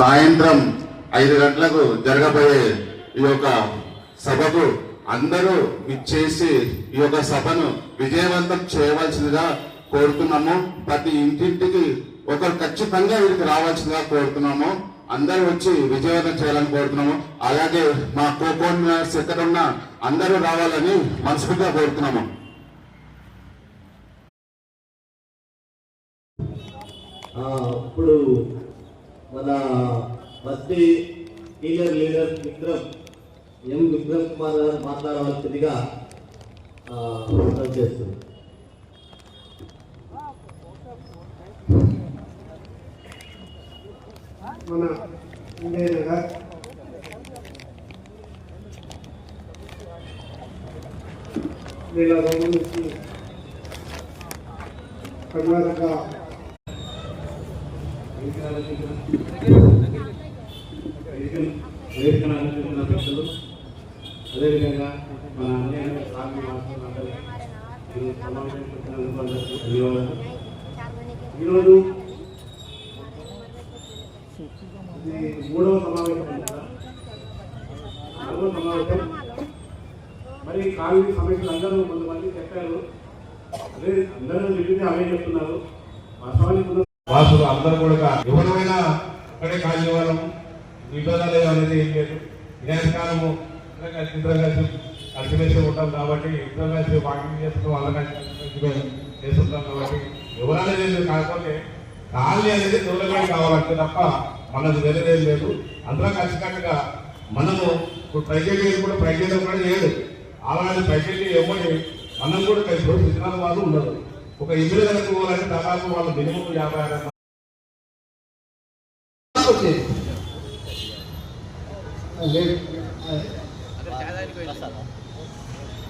సాయంత్రం ఐదు గంటలకు జరగబోయే ఈ యొక్క సభకు అందరూ ఇచ్చేసి ఈ యొక్క సభను విజయవంతం చేయవలసిందిగా కోరుతున్నాము. ప్రతి ఇంటింటికి ఒకరు ఖచ్చితంగా వీరికి రావాల్సిందిగా కోరుతున్నాము. అందరూ వచ్చి విజయవంతం చేయాలని కోరుతున్నాము. అలాగే మా కోకోన్ ఎక్కడ ఉన్న అందరూ రావాలని మనస్ఫూర్తిగా కోరుతున్నాము. ఇప్పుడు మన బస్తీ senior leader Vikram M Vikram Kumar గారు మాట్లాడవలసిందిగా ఆ, మన ఇండియా వీళ్ళ రోజు కర్ణాటక వేదికను అందిస్తున్న అదేవిధంగా మన అన్యాయ సాగు ధన్యవాదాలు ఈరోజు ఇది మూడవ సమావేశం అనుకుంటా. నాలుగవ సమావేశం మరి కావిడి సమస్యలు అందరూ కొంతమంది చెప్పారు అదే అందరూ చెప్పింది అవే చెప్తున్నారు వాస్తవానికి వాసులు అందరూ కూడా ఎవరైనా అక్కడే కాల్ వాళ్ళం విభేదాలు అనేది ఏం లేదు. వినాయకాలము ఇద్దరం కలిసి ఇద్దరం ఉంటాం కాబట్టి ఇద్దరం కలిసి వాకింగ్ చేస్తున్నాం వాళ్ళ చేస్తుంటాం కాబట్టి ఎవరైనా లేదు. కాకపోతే కాలనీ అనేది దూరంగా కావాలంటే తప్ప మనకు తెలియదేం లేదు. అందరం కలిసికట్టుగా మనము ఇప్పుడు ప్రజలు కూడా ప్రజలు కూడా లేదు అలాంటి ప్రజలు ఇవ్వని మనం కూడా కలిసి సిద్ధనాల వాళ్ళు ఉండదు ఒక ఇల్లు కనుక్కోవాలంటే దాదాపు వాళ్ళు మినిమం యాభై ఆరు వచ్చేది.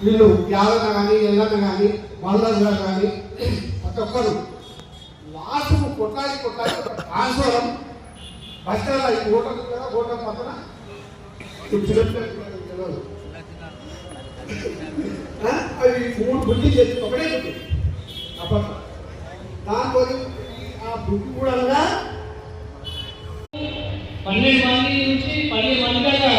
వీళ్ళు యాదన కానీ ఎల్లన్న కానీ మల్లన్న కానీ ప్రతి ఒక్కరు లాస్ట్ కొట్టాలి కొట్టాలి ఆందోళన బస్టాల ఈ ఓటర్ కదా ఓటర్ పక్కన. తెలియదు ఆ, అవి మూడు బుద్ధి చేసి ఒకటే బుద్ధి. పట్ల ఆ భూమి కూడా అనగా పన్నెండు మంది నుంచి పన్నెండు మంది దాకా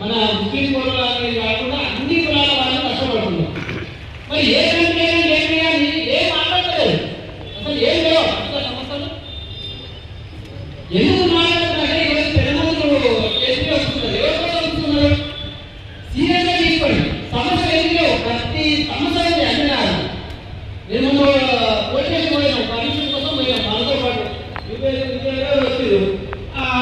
మన ముస్లిం కులాలు అనేది కాకుండా అన్ని కులాల వాళ్ళు కష్టపడుతున్నారు. మరి ఏ సంఖ్యైనా లేని కానీ ఏం మాట్లాడలేదు. అసలు ఏం లేవు అంత సమస్యలు? ఎందుకు మాట్లాడుతున్నారంటే ఈరోజు తెలంగాణలో కేసులు వస్తున్నారు. ఎవరు వస్తున్నారు? సీరియస్గా తీసుకోండి ప్రతి సమస్య